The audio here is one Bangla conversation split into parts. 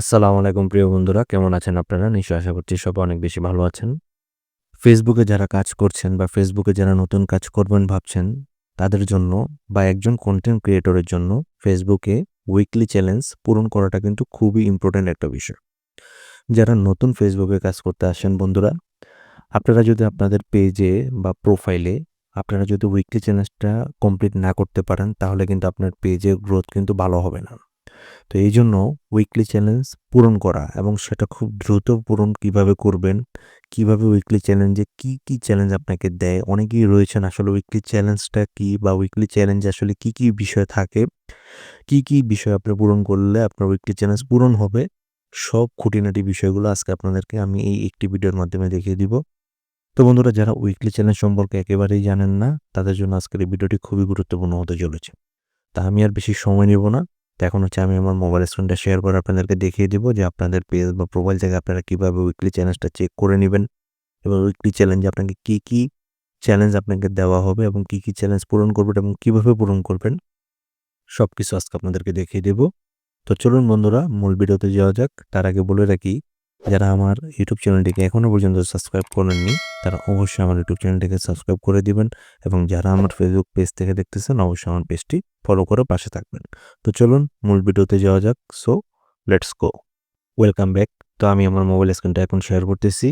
আসসালামু আলাইকুম প্রিয় বন্ধুরা, কেমন আছেন আপনারা? নিশ্চয়ই আশা করছি সবাই অনেক বেশি ভালো আছেন। ফেসবুকে যারা কাজ করছেন বা ফেসবুকে যারা নতুন কাজ করবেন ভাবছেন, তাদের জন্য বা একজন কন্টেন্ট ক্রিয়েটরের জন্য ফেসবুকে উইকলি চ্যালেঞ্জ পূরণ করাটা কিন্তু খুবই ইম্পর্ট্যান্ট একটা বিষয়। যারা নতুন ফেসবুকে কাজ করতে আসেন বন্ধুরা, আপনারা যদি আপনাদের পেজে বা প্রোফাইলে আপনারা যদি উইকলি চ্যালেঞ্জটা কমপ্লিট না করতে পারেন, তাহলে কিন্তু আপনার পেজের গ্রোথ কিন্তু ভালো হবে না। তো এই জন্য উইকলি চ্যালেঞ্জ পূরণ করা এবং সেটা খুব দ্রুত পূরণ কীভাবে করবেন, কীভাবে উইকলি চ্যালেঞ্জে কি কি চ্যালেঞ্জ আপনাকে দেয়, অনেকেই রয়েছেন আসলে উইকলি চ্যালেঞ্জটা কি বা উইকলি চ্যালেঞ্জ আসলে কি কি বিষয় থাকে, কি কি বিষয় আপনি পূরণ করলে আপনার উইকলি চ্যালেঞ্জ পূরণ হবে, সব খুঁটিনাটি বিষয়গুলো আজকে আপনাদেরকে আমি এই একটি ভিডিওর মাধ্যমে দেখিয়ে দিব। তো বন্ধুরা, যারা উইকলি চ্যালেঞ্জ সম্পর্কে একেবারেই জানেন না, তাদের জন্য আজকের এই ভিডিওটি খুবই গুরুত্বপূর্ণ হতে চলেছে। তা আমি আর বেশি সময় নেব না। তো এখন হচ্ছে আমি আমার মোবাইল স্ক্রিনটা শেয়ার করে আপনাদেরকে দেখিয়ে দিব যে আপনাদের পেজ বা প্রোফাইল থেকে আপনারা কীভাবে উইকলি চ্যালেঞ্জটা চেক করে নেবেন এবং উইকলি চ্যালেঞ্জে আপনাকে কী কী চ্যালেঞ্জ আপনাকে দেওয়া হবে এবং কী কী চ্যালেঞ্জ পূরণ করবেন এবং কীভাবে পূরণ করবেন সব কিছু আজকে আপনাদেরকে দেখিয়ে দেব। তো চলুন বন্ধুরা, মূল ভিডিওতে যাওয়া যাক। তার আগে বলে রাখি যারা আমার ইউটিউব চ্যানেলটিকে এখনও পর্যন্ত সাবস্ক্রাইব করেননি, তারা অবশ্যই আমার ইউটিউব চ্যানেলটিকে সাবস্ক্রাইব করে দিবেন এবং যারা আমার ফেসবুক পেজ থেকে দেখতেছেন, অবশ্যই আমার পেজটি ফলো করে পাশে থাকবেন। তো চলুন, মূল ভিডিওতে যাওয়া যাক। So let's go welcome back তো আমি আমার মোবাইল স্ক্রিনটা এখন শেয়ার করতেছি।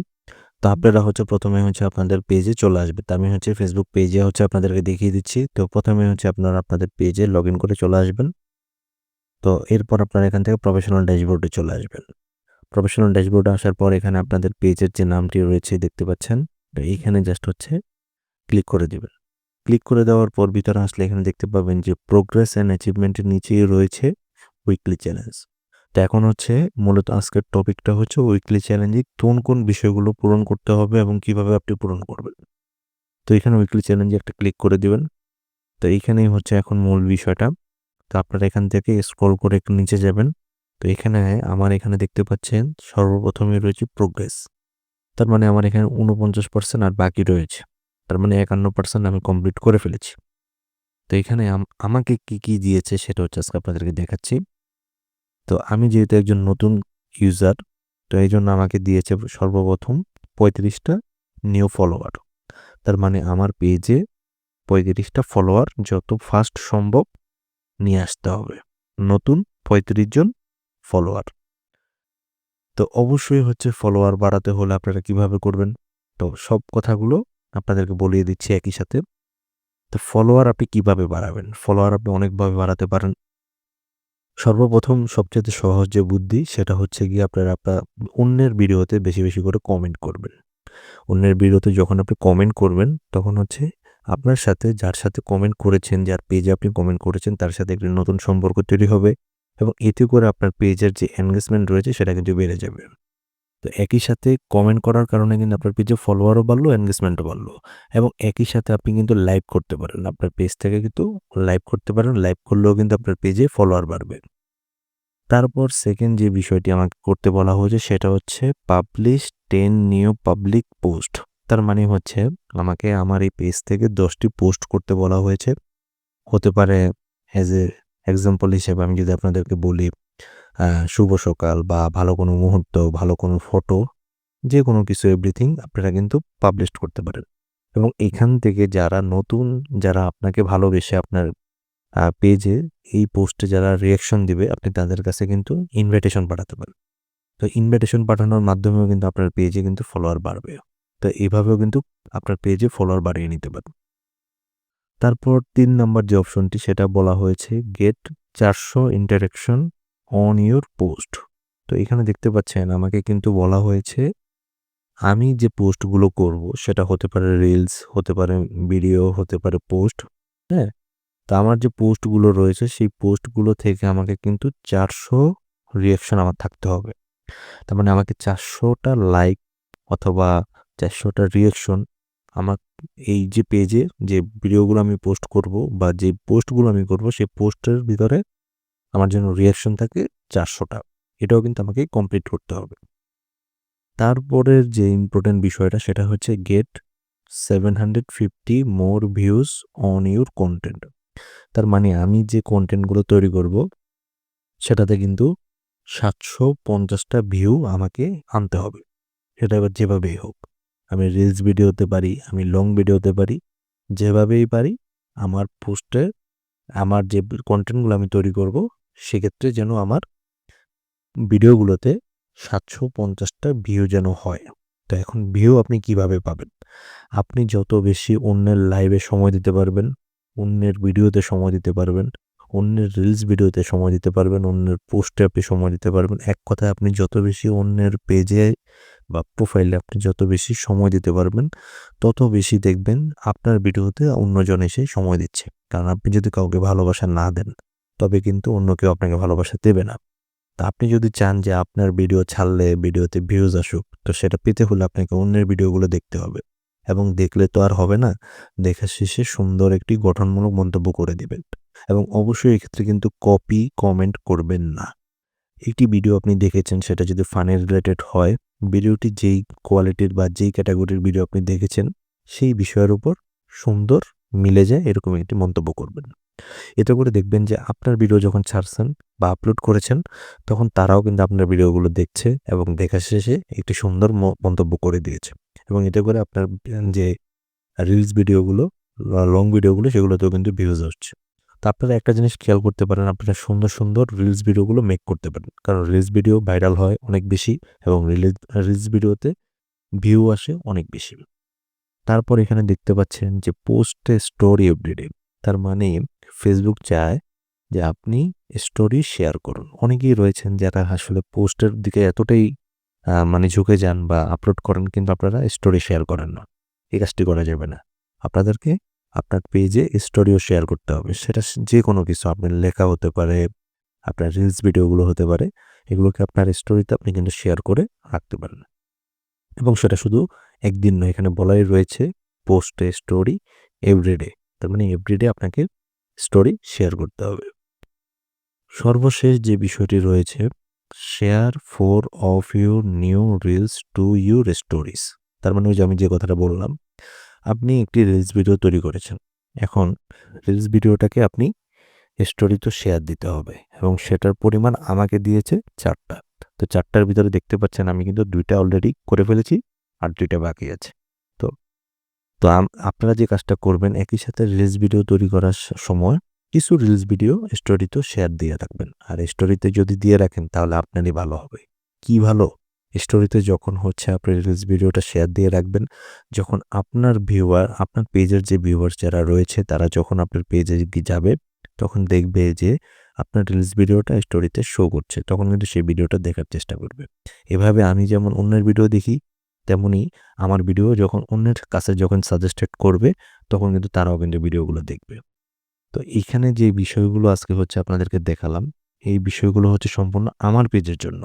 তো আপনারা হচ্ছে প্রথমে হচ্ছে আপনাদের পেজে চলে আসবে তো আমি হচ্ছে ফেসবুক পেজে হচ্ছে আপনাদেরকে দেখিয়ে দিচ্ছি। তো প্রথমে হচ্ছে আপনারা আপনাদের পেজে লগ করে চলে আসবেন। তো এরপর আপনারা এখান থেকে প্রফেশনাল ড্যাশবোর্ডে চলে আসবেন। প্রফেশনাল ড্যাশবোর্ডে আসার পর এখানে আপনাদের পেজের যে নামটি রয়েছে দেখতে পাচ্ছেন এইখানে জাস্ট হচ্ছে ক্লিক করে দেবেন। ক্লিক করে দেওয়ার পর ভিতরে আসলে এখানে দেখতে পাবেন যে প্রোগ্রেস অ্যান্ড অ্যাচিভমেন্টের নিচেই রয়েছে উইকলি চ্যালেঞ্জ তো এখন হচ্ছে মূলত আজকের টপিকটা হচ্ছে উইকলি চ্যালেঞ্জে কোন কোন বিষয়গুলো পূরণ করতে হবে এবং কীভাবে আপনি পূরণ করবেন। তো এখানে উইকলি চ্যালেঞ্জে একটা ক্লিক করে দিবেন। তো এইখানেই হচ্ছে এখন মূল বিষয়টা। তো আপনারা এখান থেকে স্ক্রল করে নিচে যাবেন। এখানে আমার এখানে দেখতে পাচ্ছেন সর্বপ্রথমে রয়েছে প্রোগ্রেস তার মানে আমার এখানে উনপঞ্চাশ পার্সেন্ট আর বাকি রয়েছে। তার মানে একান্ন পার্সেন্ট আমি কমপ্লিট করে ফেলেছি। তো এখানে আমাকে কি কি দিয়েছে সেটা হচ্ছে আজকে আপনাদেরকে দেখাচ্ছি। তো আমি যেহেতু একজন নতুন ইউজার তো এই জন্য আমাকে দিয়েছে সর্বপ্রথম পঁয়ত্রিশটা নিউ ফলোয়ার তার মানে আমার পেজে পঁয়ত্রিশটা ফলোয়ার যত ফাস্ট সম্ভব নিয়ে আসতে হবে। নতুন পঁয়ত্রিশ জন ফলোয়ার তো অবশ্যই হচ্ছে ফলোয়ার বাড়াতে হলে আপনারা কীভাবে করবেন? তো সব কথাগুলো আপনাদেরকে বলিয়ে দিচ্ছি একই সাথে। তো ফলোয়ার আপনি কীভাবে বাড়াবেন? ফলোয়ার আপনি অনেকভাবে বাড়াতে পারেন। সর্বপ্রথম সবচেয়ে সহজ যে বুদ্ধি সেটা হচ্ছে গিয়ে আপনারা আপনার অন্যের ভিডিওতে বেশি বেশি করে কমেন্ট করবেন। অন্যের ভিডিওতে যখন আপনি কমেন্ট করবেন, তখন হচ্ছে আপনার সাথে যার সাথে কমেন্ট করেছেন, যার পেজে আপনি কমেন্ট করেছেন, তার সাথে একটি নতুন সম্পর্ক তৈরি হবে। এবং এতে করে আপনার পেজের যে এনগেজমেন্ট রয়েছে সেটা কিন্তু বেড়ে যাবে। তো একই সাথে কমেন্ট করার কারণে কিন্তু আপনার পেজে ফলোয়ারও বাড়লো এনগেজমেন্টও বাড়লো এবং একই সাথে আপনি কিন্তু লাইভ করতে পারেন। আপনার পেজ থেকে কিন্তু লাইভ করতে পারেন লাইভ করলেও কিন্তু আপনার পেজে ফলোয়ার বাড়বে। তারপর সেকেন্ড যে বিষয়টি আমাকে করতে বলা হয়েছে সেটা হচ্ছে publish ten new public post তার মানে হচ্ছে আমাকে আমার এই পেজ থেকে দশটি পোস্ট করতে বলা হয়েছে। হতে পারে অ্যাজ এ এক্সাম্পল হিসেবে আমি যদি আপনাদেরকে বলি শুভ সকাল বা ভালো কোনো মুহূর্ত, ভালো কোনো ফটো যে কোনো কিছু এভরিথিং আপনারা কিন্তু পাবলিশ করতে পারেন। এবং এখান থেকে যারা নতুন, যারা আপনাকে ভালোবেসে আপনার পেজে এই পোস্টে যারা রিয়াকশন দিবে, আপনি তাদের কাছে কিন্তু ইনভাইটেশন পাঠাতে পারেন। তো ইনভাইটেশন পাঠানোর মাধ্যমেও কিন্তু আপনার পেজে কিন্তু ফলোয়ার বাড়বে। তো এইভাবেও কিন্তু আপনার পেজে ফলোয়ার বাড়িয়ে নিতে পারেন। তারপর তিন নম্বর যে অপশনটি, সেটা বলা হয়েছে গেট চারশো ইন্টারেকশন অন ইউর পোস্ট তো এখানে দেখতে পাচ্ছেন, আমাকে কিন্তু বলা হয়েছে, আমি যে পোস্টগুলো করব, সেটা হতে পারে রিলস হতে পারে ভিডিও হতে পারে পোস্ট হ্যাঁ? তো আমার যে পোস্টগুলো রয়েছে, সেই পোস্টগুলো থেকে আমাকে কিন্তু চারশো রিয়াকশন আমার থাকতে হবে। তার মানে আমাকে চারশোটা লাইক অথবা চারশোটা রিয়াকশন আমার এই যে পেজে যে ভিডিওগুলো আমি পোস্ট করব বা যে পোস্টগুলো আমি করব, সেই পোস্টের ভিতরে আমার জন্য রিয়াকশন থাকে চারশোটা। এটাও কিন্তু আমাকে কমপ্লিট করতে হবে। তারপরের যে ইম্পর্টেন্ট বিষয়টা, সেটা হচ্ছে get seven hundred fifty more views on your content তার মানে আমি যে কন্টেন্টগুলো তৈরি করব, সেটাতে কিন্তু সাতশো পঞ্চাশটা ভিউ আমাকে আনতে হবে। সেটা এবার যেভাবেই হোক। আমি রিলস ভিডিওতে পারি, আমি লং ভিডিওতে পারি, যেভাবেই পারি আমার পোস্টে আমার যে কন্টেন্টগুলো আমি তৈরি করব, সেক্ষেত্রে যেন আমার ভিডিওগুলোতে সাতশো পঞ্চাশটা ভিউ যেন হয়। তো এখন ভিউ আপনি কীভাবে পাবেন? আপনি যত বেশি অন্যের লাইভে সময় দিতে পারবেন, অন্যের ভিডিওতে সময় দিতে পারবেন, অন্যের রিলস ভিডিওতে সময় দিতে পারবেন, অন্যের পোস্টে আপনি সময় দিতে পারবেন, এক কথায় আপনি যত বেশি অন্যের পেজে বা প্রোফাইলে আপনি যত বেশি সময় দিতে পারবেন, তত বেশি দেখবেন আপনার ভিডিওতে অন্যজন এসে সময় দিচ্ছে। কারণ আপনি যদি কাউকে ভালোবাসা না দেন, তবে কিন্তু অন্য কেউ আপনাকে ভালোবাসা দেবে না। তা আপনি যদি চান যে আপনার ভিডিও ছাড়লে ভিডিওতে ভিউজ আসুক, তো সেটা পেতে হলে আপনাকে অন্যের ভিডিওগুলো দেখতে হবে। এবং দেখলে তো আর হবে না, দেখা শেষে সুন্দর একটি গঠনমূলক মন্তব্য করে দেবেন। এবং অবশ্যই এক্ষেত্রে কিন্তু কপি কমেন্ট করবেন না। একটি ভিডিও আপনি দেখেছেন, সেটা যদি ফানের রিলেটেড হয়, ভিডিওটি যেই কোয়ালিটির বা যেই ক্যাটাগরির ভিডিও আপনি দেখেছেন, সেই বিষয়ের উপর সুন্দর মিলে যায়, এরকম একটি মন্তব্য করবেন। এতে করে দেখবেন যে আপনার ভিডিও যখন ছাড়ছেন বা আপলোড করেছেন, তখন তারাও কিন্তু আপনার ভিডিওগুলো দেখছে এবং দেখা শেষে একটি সুন্দর মন্তব্য করে দিয়েছে। এবং এতে করে আপনার যে রিলস ভিডিওগুলো লং ভিডিওগুলো সেগুলোতেও কিন্তু ভিউজ আসছে। তো আপনারা একটা জিনিস খেয়াল করতে পারেন, আপনারা সুন্দর সুন্দর রিলস ভিডিওগুলো মেক করতে পারেন। কারণ রিলস ভিডিও ভাইরাল হয় অনেক বেশি এবং রিলস ভিডিওতে ভিউ আসে অনেক বেশি। তারপর এখানে দেখতে পাচ্ছেন যে পোস্টে স্টোরি এভরিডে তার মানে ফেসবুক চায় যে আপনি স্টোরি শেয়ার করুন। অনেকেই রয়েছেন যারা আসলে পোস্টের দিকে এতটাই মানে ঝুঁকে যান বা আপলোড করেন কিন্তু আপনারা স্টোরি শেয়ার করেন না। এই কাজটি করা যাবে না। আপনাদেরকে আপনার পেজে স্টোরিও শেয়ার করতে হবে। সেটা যে কোনো কিছু, আপনার লেখা হতে পারে, আপনার রিলস ভিডিওগুলো হতে পারে, এগুলোকে আপনার স্টোরিতে আপনি কিন্তু শেয়ার করে রাখতে পারেন। এবং সেটা শুধু একদিন নয়, এখানে বলাই রয়েছে পোস্টে স্টোরি এভরিডে তার মানে এভরিডে আপনাকে স্টোরি শেয়ার করতে হবে। সর্বশেষ যে বিষয়টি রয়েছে share four of your new reels to your stories তার মানে ওই যে আমি যে কথাটা বললাম আপনি একটি রিলস ভিডিও তৈরি করেছেন। এখন রিলস ভিডিওটাকে আপনি স্টোরি তো শেয়ার দিতে হবে এবং সেটার পরিমাণ আমাকে দিয়েছে চারটা। তো চারটার ভিতরে দেখতে পাচ্ছেন আমি কিন্তু দুইটা অলরেডি করে ফেলেছি আর দুইটা বাকি আছে। তো তো আপনারা যে কাজটা করবেন একই সাথে রিলস ভিডিও তৈরি করার সময় কিছু রিলস ভিডিও স্টোরিতেও শেয়ার দিয়ে রাখবেন। আর স্টোরিতে যদি দিয়ে রাখেন তাহলে আপনারই ভালো হবে। কি ভালো? স্টোরিতে যখন হচ্ছে আপনি রিলস ভিডিওটা শেয়ার দিয়ে রাখবেন, যখন আপনার ভিউয়ার আপনার পেজের যে ভিউয়ার্স যারা রয়েছে, তারা যখন আপনার পেজে যাবে, তখন দেখবে যে আপনার রিলস ভিডিওটা স্টোরিতে শো করছে। তখন কিন্তু সেই ভিডিওটা দেখার চেষ্টা করবে। এভাবে আমি যেমন অন্যের ভিডিও দেখি, তেমনি আমার ভিডিও যখন অন্যের কাছে যখন সাজেস্টেড করবে, তখন কিন্তু তারাও কিন্তু ভিডিওগুলো দেখবে। তো এইখানে যে বিষয়গুলো আজকে হচ্ছে আপনাদেরকে দেখালাম, এই বিষয়গুলো হচ্ছে সম্পূর্ণ আমার পেজের জন্য।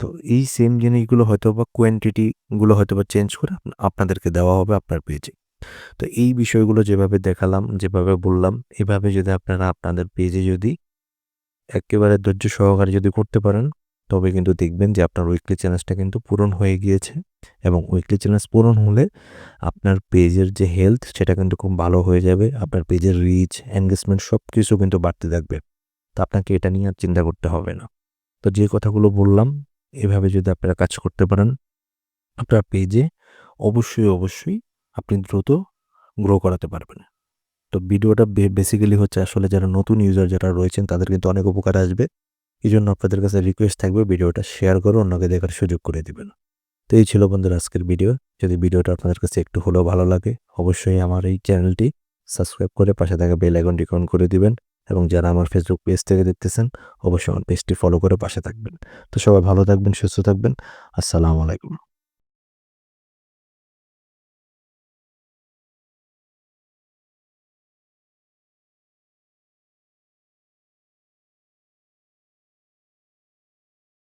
তো এই সেম জিনিসগুলো হয়তো বা কোয়ান্টিটিগুলো হয়তো বা চেঞ্জ করে আপনাদেরকে দেওয়া হবে আপনার পেজে তো এই বিষয়গুলো যেভাবে দেখালাম, যেভাবে বললাম, এভাবে যদি আপনারা আপনাদের পেজে যদি একেবারে ধৈর্য সহকারে যদি করতে পারেন, তবে কিন্তু দেখবেন যে আপনার উইকলি চ্যালেঞ্জটা কিন্তু পূরণ হয়ে গিয়েছে এবং উইকলি চ্যালেঞ্জ পূরণ হলে আপনার পেজের যে হেলথ সেটা কিন্তু খুব ভালো হয়ে যাবে, আপনার পেজের রিচ এনগেজমেন্ট সব কিছু কিন্তু বাড়তে থাকবে। তো আপনাকে এটা নিয়ে আর চিন্তা করতে হবে না। তো যে কথাগুলো বললাম এভাবে যদি আপনারা কাজ করতে পারেন, আপনার পেজে অবশ্যই অবশ্যই আপনি দ্রুত গ্রো করাতে পারবেন। তো ভিডিওটা বেসিক্যালি হচ্ছে আসলে যারা নতুন ইউজার যারা রয়েছেন, তাদের কিন্তু অনেক উপকার আসবে। এই জন্য আপনাদের কাছে রিকোয়েস্ট থাকবে ভিডিওটা শেয়ার করে অন্যকে দেখার সুযোগ করে দেবেন। তো এই ছিল বন্ধুর আজকের ভিডিও যদি ভিডিওটা আপনাদের কাছে একটু হলেও ভালো লাগে, অবশ্যই আমার এই চ্যানেলটি সাবস্ক্রাইব করে পাশে থাকা বেল আইকনটি অন করে দিবেন। এবং যারা আমার ফেসবুক পেজ থেকে দেখতেছেন, অবশ্যই আমার পেজটি ফলো করে পাশে থাকবেন। তো সবাই ভালো থাকবেন, সুস্থ থাকবেন। আসসালামু আলাইকুম।